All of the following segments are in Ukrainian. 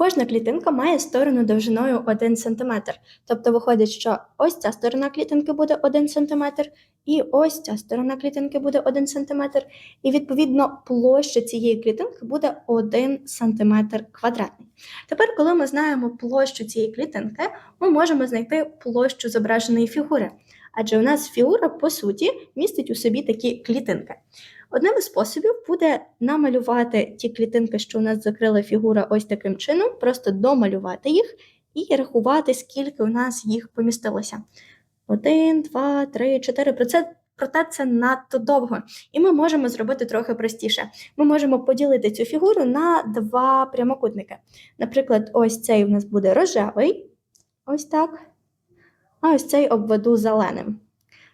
Кожна клітинка має сторону довжиною 1 см. Тобто виходить, що ось ця сторона клітинки буде 1 см, і ось ця сторона клітинки буде 1 см, і відповідно площа цієї клітинки буде 1 см квадратний. Тепер, коли ми знаємо площу цієї клітинки, ми можемо знайти площу зображеної фігури. Адже у нас фігура, по суті, містить у собі такі клітинки. Одним із способів буде намалювати ті клітинки, що у нас закрила фігура ось таким чином, просто домалювати їх і рахувати, скільки у нас їх помістилося. Один, два, три, чотири. Про це, проте це надто довго. І ми можемо зробити трохи простіше. Ми можемо поділити цю фігуру на два прямокутники. Наприклад, ось цей у нас буде рожевий, ось так, а ось цей обведу зеленим.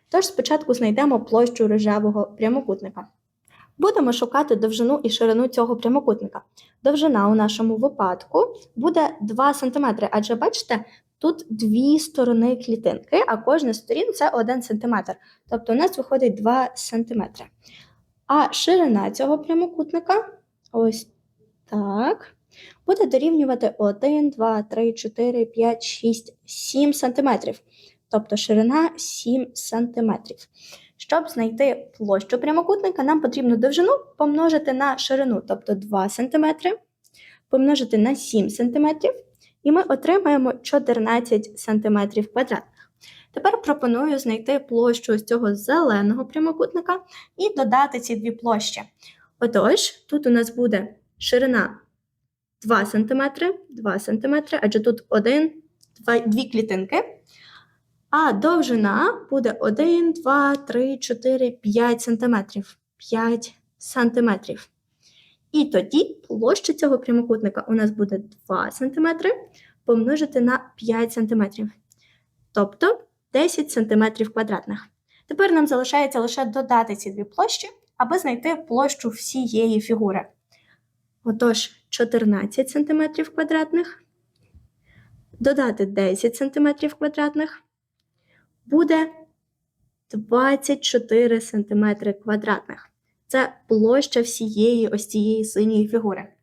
Тож спочатку знайдемо площу рожевого прямокутника. Будемо шукати довжину і ширину цього прямокутника. Довжина у нашому випадку буде 2 см, адже бачите, тут дві сторони клітинки, а кожна сторін це 1 см. Тобто у нас виходить 2 см. А ширина цього прямокутника ось так. Буде дорівнювати 1, 2, 3, 4, 5, 6, 7 см. Тобто ширина 7 см. Щоб знайти площу прямокутника, нам потрібно довжину помножити на ширину, тобто 2 см, помножити на 7 см, і ми отримаємо 14 см квадратних. Тепер пропоную знайти площу ось цього зеленого прямокутника і додати ці дві площі. Отож, тут у нас буде ширина 2 см, 2 см, адже тут один, два, дві клітинки. А довжина буде 1, 2, 3, 4, 5 см. 5 см. І тоді площа цього прямокутника у нас буде 2 см помножити на 5 см. Тобто 10 см квадратних. Тепер нам залишається лише додати ці дві площі, аби знайти площу всієї фігури. Отож, 14 см квадратних, додати 10 см квадратних буде 24 см квадратних. Це площа всієї ось цієї синьої фігури.